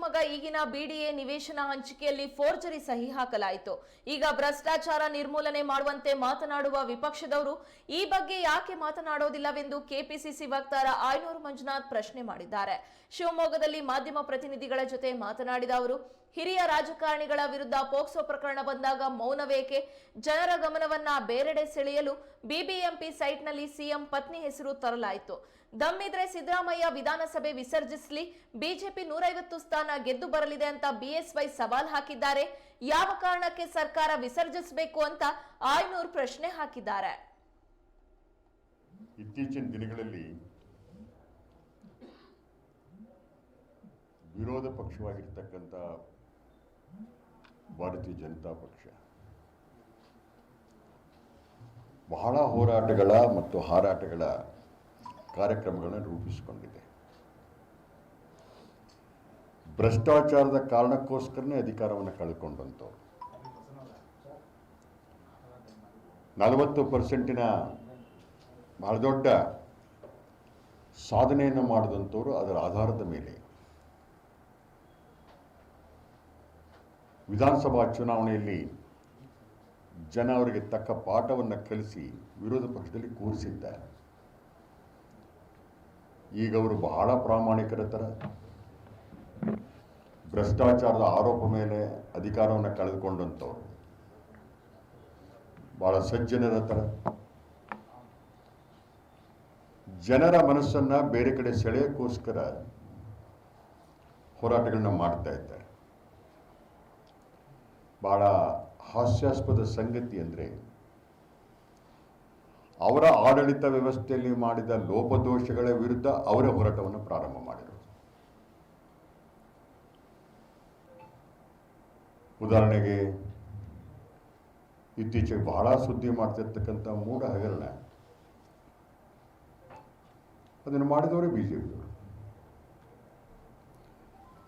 ಶಿವಮೊಗ್ಗ ಈಗಿನ ಬಿಡಿಎ ನಿವೇಶನ ಹಂಚಿಕೆಯಲ್ಲಿ ಫೋರ್ಜರಿ ಸಹಿ ಹಾಕಲಾಯಿತು. ಈಗ ಭ್ರಷ್ಟಾಚಾರ ನಿರ್ಮೂಲನೆ ಮಾಡುವಂತೆ ಮಾತನಾಡುವ ವಿಪಕ್ಷದವರು ಈ ಬಗ್ಗೆ ಯಾಕೆ ಮಾತನಾಡೋದಿಲ್ಲವೆಂದು ಕೆಪಿಸಿಸಿ ವಕ್ತಾರ ಆಯನೂರು ಮಂಜುನಾಥ್ ಪ್ರಶ್ನೆ ಮಾಡಿದ್ದಾರೆ. ಶಿವಮೊಗ್ಗದಲ್ಲಿ ಮಾಧ್ಯಮ ಪ್ರತಿನಿಧಿಗಳ ಜೊತೆ ಮಾತನಾಡಿದ ಅವರು, ಹಿರಿಯ ರಾಜಕಾರಣಿಗಳ ವಿರುದ್ಧ ಪೋಕ್ಸೋ ಪ್ರಕರಣ ಬಂದಾಗ ಮೌನವೇಕೆ? ಜನರ ಗಮನವನ್ನ ಬೇರೆಡೆ ಸೆಳೆಯಲು ಬಿಬಿಎಂಪಿ ಸೈಟ್ನಲ್ಲಿ ಸಿಎಂ ಪತ್ನಿ ಹೆಸರು ತರಲಾಯಿತು. ದಮ್ಮಿದ್ರೆ ಸಿದ್ದರಾಮಯ್ಯ ವಿಧಾನಸಭೆ ವಿಸರ್ಜಿಸಲಿ. ಬಿಜೆಪಿ ನೂರೈವತ್ತು ಸ್ಥಾನ ಗೆದ್ದು ಬರಲಿದೆ ಅಂತ ಬಿಎಸ್ವೈ ಸವಾಲ್ ಹಾಕಿದ್ದಾರೆ. ಯಾವ ಕಾರಣಕ್ಕೆ ಸರ್ಕಾರ ವಿಸರ್ಜಿಸಬೇಕು ಅಂತ ಆಯ್ನೂರ್ ಪ್ರಶ್ನೆ ಹಾಕಿದ್ದಾರೆ. ಇತ್ತೀಚಿನ ದಿನಗಳಲ್ಲಿ ವಿರೋಧ ಪಕ್ಷವಾಗಿರ್ತಕ್ಕಂಥ ಭಾರತೀಯ ಜನತಾ ಪಕ್ಷ ಬಹಳ ಹೋರಾಟಗಳ ಮತ್ತು ಹಾರಾಟಗಳ ಕಾರ್ಯಕ್ರಮಗಳನ್ನು ರೂಪಿಸಿಕೊಂಡಿದೆ. ಭ್ರಷ್ಟಾಚಾರದ ಕಾರಣಕ್ಕೋಸ್ಕರನೇ ಅಧಿಕಾರವನ್ನು ಕಳ್ಕೊಂಡಂಥವ್ರು ನಲವತ್ತು ಪರ್ಸೆಂಟಿನ ಬಹಳ ದೊಡ್ಡ ಸಾಧನೆಯನ್ನು ಮಾಡಿದಂಥವರು ಅದರ ಆಧಾರದ ಮೇಲೆ ವಿಧಾನಸಭಾ ಚುನಾವಣೆಯಲ್ಲಿ ಜನ ಅವರಿಗೆ ತಕ್ಕ ಪಾಠವನ್ನು ಕಲಿಸಿ ವಿರೋಧ ಪಕ್ಷದಲ್ಲಿ ಕೂರಿಸಿದ್ದಾರೆ. ಈಗ ಅವರು ಬಹಳ ಪ್ರಾಮಾಣಿಕರ ಭ್ರಷ್ಟಾಚಾರದ ಆರೋಪ ಮೇಲೆ ಅಧಿಕಾರವನ್ನು ಕಳೆದುಕೊಂಡಂಥವ್ರು. ಬಹಳ ಸಜ್ಜನರ ಥರ ಜನರ ಮನಸ್ಸನ್ನು ಬೇರೆ ಕಡೆ ಸೆಳೆಯೋಕ್ಕೋಸ್ಕರ ಹೋರಾಟಗಳನ್ನ ಮಾಡ್ತಾ ಇದ್ದಾರೆ. ಬಹಳ ಹಾಸ್ಯಾಸ್ಪದ ಸಂಗತಿ ಅಂದರೆ ಅವರ ಆಡಳಿತ ವ್ಯವಸ್ಥೆಯಲ್ಲಿ ಮಾಡಿದ ಲೋಪದೋಷಗಳ ವಿರುದ್ಧ ಅವರ ಹೋರಾಟವನ್ನು ಪ್ರಾರಂಭ ಮಾಡಿದರು. ಉದಾಹರಣೆಗೆ, ಇತ್ತೀಚೆಗೆ ಬಹಳ ಸುದ್ದಿ ಮಾಡ್ತಿರ್ತಕ್ಕಂಥ ಮೂಢ ಹಗರಣ. ಅದನ್ನು ಮಾಡಿದವರೇ ಬಿ ಜೆ ಪಿಯವರು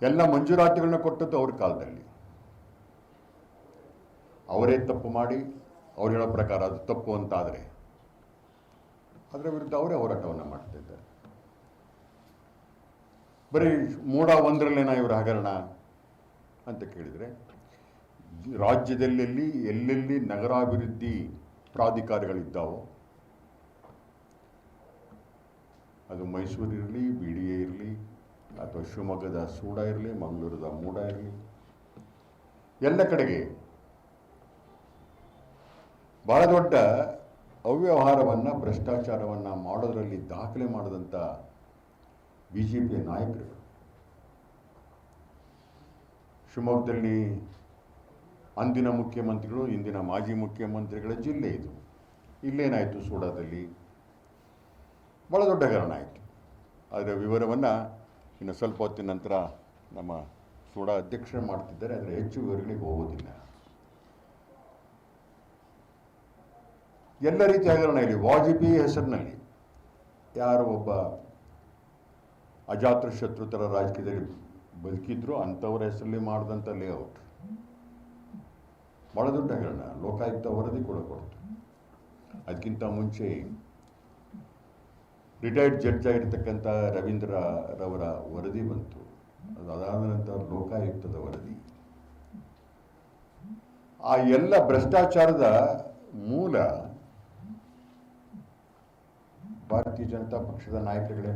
ಎಲ್ಲ ಮಂಜೂರಾತಿಗಳನ್ನ ಕೊಟ್ಟದ್ದು ಅವ್ರ ಕಾಲದಲ್ಲಿ. ಅವರೇ ತಪ್ಪು ಮಾಡಿ, ಅವ್ರು ಹೇಳೋ ಪ್ರಕಾರ ಅದು ತಪ್ಪು ಅಂತಾದರೆ ಅದರ ವಿರುದ್ಧ ಅವರೇ ಹೋರಾಟವನ್ನು ಮಾಡ್ತಿದ್ದಾರೆ. ಬರೀ ಮೂಡ ಒಂದರಲ್ಲೇನ ಇವರ ಹಗರಣ ಅಂತ ಕೇಳಿದರೆ, ರಾಜ್ಯದಲ್ಲೆಲ್ಲಿ, ಎಲ್ಲೆಲ್ಲಿ ನಗರಾಭಿವೃದ್ಧಿ ಪ್ರಾಧಿಕಾರಗಳಿದ್ದಾವೋ, ಅದು ಮೈಸೂರು ಇರಲಿ ಬಿ ಡಿ ಎ ಇರಲಿ, ಅಥವಾ ಶಿವಮೊಗ್ಗದ ಸೂಡ ಇರಲಿ, ಮಂಗಳೂರದ ಮೂಡ ಇರಲಿ, ಎಲ್ಲ ಕಡೆಗೆ ಬಹಳ ದೊಡ್ಡ ಅವ್ಯವಹಾರವನ್ನು, ಭ್ರಷ್ಟಾಚಾರವನ್ನು ಮಾಡೋದರಲ್ಲಿ ದಾಖಲೆ ಮಾಡಿದಂಥ ಬಿ ಜೆ ಪಿಯ ನಾಯಕರುಗಳು ಶಿವಮೊಗ್ಗದಲ್ಲಿ ಅಂದಿನ ಮುಖ್ಯಮಂತ್ರಿಗಳು, ಇಂದಿನ ಮಾಜಿ ಮುಖ್ಯಮಂತ್ರಿಗಳ ಜಿಲ್ಲೆ ಇದು. ಇಲ್ಲೇನಾಯಿತು ಸೂಡಾದಲ್ಲಿ? ಭಾಳ ದೊಡ್ಡ ಹಗರಣ ಆಯಿತು. ಅದರ ವಿವರವನ್ನು ಇನ್ನು ಸ್ವಲ್ಪ ಹೊತ್ತಿನ ನಂತರ ನಮ್ಮ ಸೂಡಾ ಅಧ್ಯಕ್ಷರು ಮಾಡ್ತಿದ್ದಾರೆ ಅದರ ಹೆಚ್ಚು ವಿವರಗಳಿಗೆ ಹೋಗೋದಿಲ್ಲ. ಎಲ್ಲ ರೀತಿ ಹಗರಣ ಇಲ್ಲಿ ವಾಜಪೇಯಿ ಹೆಸರಿನಲ್ಲಿ ಯಾರು ಒಬ್ಬ ಅಜಾತ್ರ ಶತ್ರುತರ ರಾಜಕೀಯದಲ್ಲಿ ಬದುಕಿದ್ರು, ಅಂಥವ್ರ ಹೆಸರಲ್ಲಿ ಮಾಡಿದಂಥ ಲೇಔಟ್ ಭಾಳ ದೊಡ್ಡ ಹಗರಣ ಲೋಕಾಯುಕ್ತ ವರದಿ ಕೂಡ ಕೊಡ್ತು. ಅದಕ್ಕಿಂತ ಮುಂಚೆ ರಿಟೈರ್ಡ್ ಜಡ್ಜ್ ಆಗಿರ್ತಕ್ಕಂಥ ರವೀಂದ್ರ ರವರ ವರದಿ ಬಂತು. ಅದಾದ ನಂತರ ಲೋಕಾಯುಕ್ತದ ವರದಿ. ಆ ಎಲ್ಲ ಭ್ರಷ್ಟಾಚಾರದ ಮೂಲ ಭಾರತೀಯ ಜನತಾ ಪಕ್ಷದ ನಾಯಕರುಗಳೇ,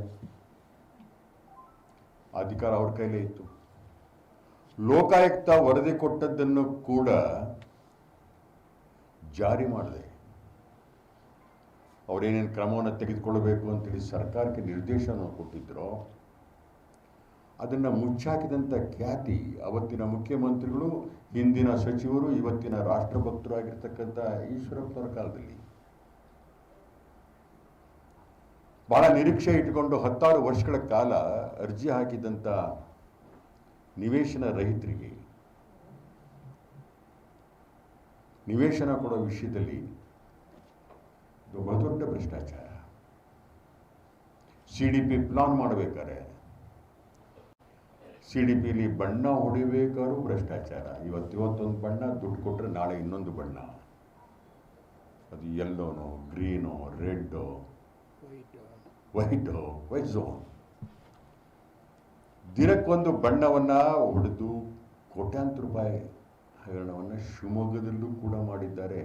ಅಧಿಕಾರ ಅವ್ರ ಕೈಲೇ ಇತ್ತು. ಲೋಕಾಯುಕ್ತ ವರದಿ ಕೊಟ್ಟದ್ದನ್ನು ಕೂಡ ಜಾರಿ ಮಾಡಿದೆ. ಅವರೇನೇನು ಕ್ರಮವನ್ನು ತೆಗೆದುಕೊಳ್ಳಬೇಕು ಅಂತೇಳಿ ಸರ್ಕಾರಕ್ಕೆ ನಿರ್ದೇಶನ ಕೊಟ್ಟಿದ್ರು, ಅದನ್ನು ಮುಚ್ಚಾಕಿದಂಥ ಖ್ಯಾತಿ ಅವತ್ತಿನ ಮುಖ್ಯಮಂತ್ರಿಗಳು, ಹಿಂದಿನ ಸಚಿವರು, ಇವತ್ತಿನ ರಾಷ್ಟ್ರಭಕ್ತರು ಆಗಿರ್ತಕ್ಕಂಥ ಈಶ್ವರಪ್ಪನವರ ಕಾಲದಲ್ಲಿ. ಬಹಳ ನಿರೀಕ್ಷೆ ಇಟ್ಟುಕೊಂಡು ಹತ್ತಾರು ವರ್ಷಗಳ ಕಾಲ ಅರ್ಜಿ ಹಾಕಿದಂಥ ನಿವೇಶನ ರಹಿತರಿಗೆ, ನಿವೇಶನ ಕೊಡೋ ವಿಷಯದಲ್ಲಿ ಇದು ಬಹುದೊಡ್ಡ ಭ್ರಷ್ಟಾಚಾರ. ಸಿ ಡಿ ಪಿ ಪ್ಲಾನ್ ಮಾಡಬೇಕಾದ್ರೆ ಸಿ ಡಿ ಪಿಲಿ ಬಣ್ಣ ಹೊಡಿಬೇಕಾದ್ರೂ ಭ್ರಷ್ಟಾಚಾರ. ಇವತ್ತು ಇವತ್ತೊಂದು ಬಣ್ಣ, ದುಡ್ಡು ಕೊಟ್ಟರೆ ನಾಳೆ ಇನ್ನೊಂದು ಬಣ್ಣ. ಅದು ಯೆಲ್ಲೋನೋ ಗ್ರೀನೋ ರೆಡ್ಡೋ ವೈಟು ವೈಟ್ ಝೋನ್ ದಿನಕ್ಕೊಂದು ಬಣ್ಣವನ್ನು ಹೊಡೆದು ಕೋಟ್ಯಾಂತರ ರೂಪಾಯಿ ಹಗರಣವನ್ನು ಶಿವಮೊಗ್ಗದಲ್ಲೂ ಕೂಡ ಮಾಡಿದ್ದಾರೆ.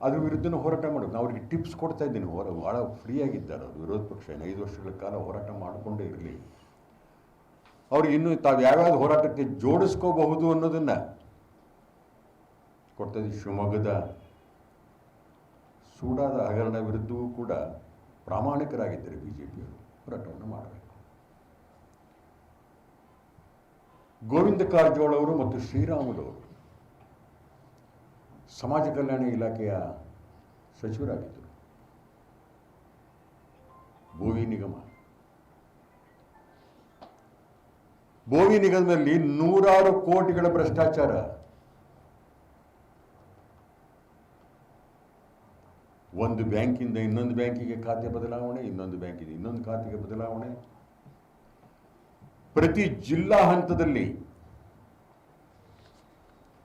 ಅದ್ರ ವಿರುದ್ಧನೂ ಹೋರಾಟ ಮಾಡೋದು. ನಾವು ಅವ್ರಿಗೆ ಟಿಪ್ಸ್ ಕೊಡ್ತಾ ಇದ್ದೀನಿ. ಹೊರ ಭಾಳ ಫ್ರೀಯಾಗಿದ್ದಾರೆ ಅವರು. ವಿರೋಧ ಪಕ್ಷ ಐದು ವರ್ಷಗಳ ಕಾಲ ಹೋರಾಟ ಮಾಡಿಕೊಂಡೇ ಇರಲಿ. ಅವ್ರಿಗೆ ಇನ್ನೂ ತಾವು ಯಾವ್ಯಾವ ಹೋರಾಟಕ್ಕೆ ಜೋಡಿಸ್ಕೋಬಹುದು ಅನ್ನೋದನ್ನು ಕೊಡ್ತಾ ಇದ್ದೀವಿ ಶಿವಮೊಗ್ಗದ ಸೂಡಾದ ಹಗರಣ ವಿರುದ್ಧವೂ ಕೂಡ ಪ್ರಾಮಾಣಿಕರಾಗಿದ್ದಾರೆ ಬಿ ಜೆ ಪಿಯವರು ಹೋರಾಟವನ್ನು ಮಾಡಬೇಕು. ಗೋವಿಂದ ಕಾರಜೋಳ ಅವರು ಮತ್ತು ಶ್ರೀರಾಮುಲು ಅವರು ಸಮಾಜ ಕಲ್ಯಾಣ ಇಲಾಖೆಯ ಸಚಿವರಾಗಿದ್ದರು. ಭೋವಿ ನಿಗಮ. ಭೋವಿ ನಿಗಮದಲ್ಲಿ ನೂರಾರು ಕೋಟಿಗಳ ಭ್ರಷ್ಟಾಚಾರ ಒಂದು ಬ್ಯಾಂಕಿಂದ ಇನ್ನೊಂದು ಬ್ಯಾಂಕಿಗೆ ಖಾತೆ ಬದಲಾವಣೆ, ಇನ್ನೊಂದು ಬ್ಯಾಂಕಿಂದ ಇನ್ನೊಂದು ಖಾತೆಗೆ ಬದಲಾವಣೆ. ಪ್ರತಿ ಜಿಲ್ಲಾ ಹಂತದಲ್ಲಿ,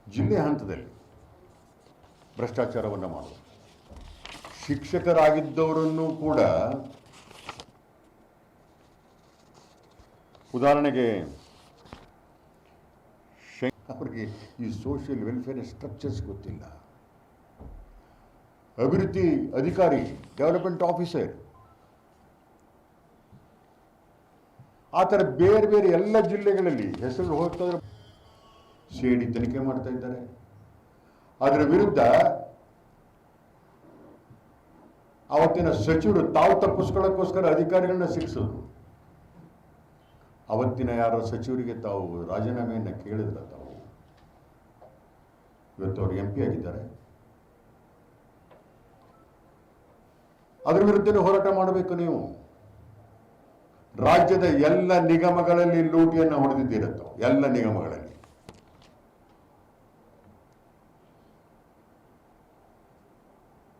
ಜಿಲ್ಲೆ ಹಂತದಲ್ಲಿ ಭ್ರಷ್ಟಾಚಾರವನ್ನು ಮಾಡುವ ಶಿಕ್ಷಕರಾಗಿದ್ದವರನ್ನು ಕೂಡ ಉದಾಹರಣೆಗೆ ಅವರಿಗೆ ಈ ಸೋಷಿಯಲ್ ವೆಲ್ಫೇರ್ ಸ್ಟ್ರಕ್ಚರ್ಸ್ ಗೊತ್ತಿಲ್ಲ. ಅಭಿವೃದ್ಧಿ ಅಧಿಕಾರಿ ಡೆವಲಪ್ಮೆಂಟ್ ಆಫೀಸರ್ ಆ ಥರ ಬೇರೆ ಬೇರೆ ಎಲ್ಲ ಜಿಲ್ಲೆಗಳಲ್ಲಿ ಹೆಸರು ಹೋಗ್ತಾ ಸಿ ಡಿ ತನಿಖೆ ಮಾಡ್ತಾ ಇದ್ದಾರೆ. ಅದರ ವಿರುದ್ಧ ಅವತ್ತಿನ ಸಚಿವರು ತಾವು ತಪ್ಪಿಸ್ಕೊಳ್ಳೋಕ್ಕೋಸ್ಕರ ಅಧಿಕಾರಿಗಳನ್ನ ಶಿಕ್ಷಿಸೋದು ಅವತ್ತಿನ ಯಾರ ಸಚಿವರಿಗೆ ತಾವು ರಾಜೀನಾಮೆಯನ್ನು ಕೇಳಿದ್ರ ತಾವು? ಇವತ್ತು ಅವರು ಎಂ ಪಿ ಆಗಿದ್ದಾರೆ. ಅದರ ವಿರುದ್ಧನೇ ಹೋರಾಟ ಮಾಡಬೇಕು ನೀವು. ರಾಜ್ಯದ ಎಲ್ಲ ನಿಗಮಗಳಲ್ಲಿ ಲೂಟಿಯನ್ನು ಹೊಡೆದಿದ್ದೀರತ್ತೋ, ಎಲ್ಲ ನಿಗಮಗಳಲ್ಲಿ.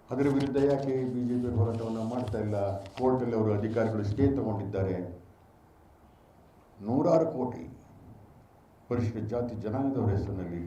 ಅದರ ವಿರುದ್ಧ ಯಾಕೆ ಬಿಜೆಪಿ ಹೋರಾಟವನ್ನು ಮಾಡ್ತಾ ಇಲ್ಲ? ಕೋರ್ಟಲ್ಲಿ ಅವರು ಅಧಿಕಾರಿಗಳು ಸ್ಟೇ ತಗೊಂಡಿದ್ದಾರೆ. ನೂರಾರು ಕೋಟಿ. ಪರಿಶಿಷ್ಟ ಜಾತಿ ಜನಾಂಗದವರ ಹೆಸರಿನಲ್ಲಿ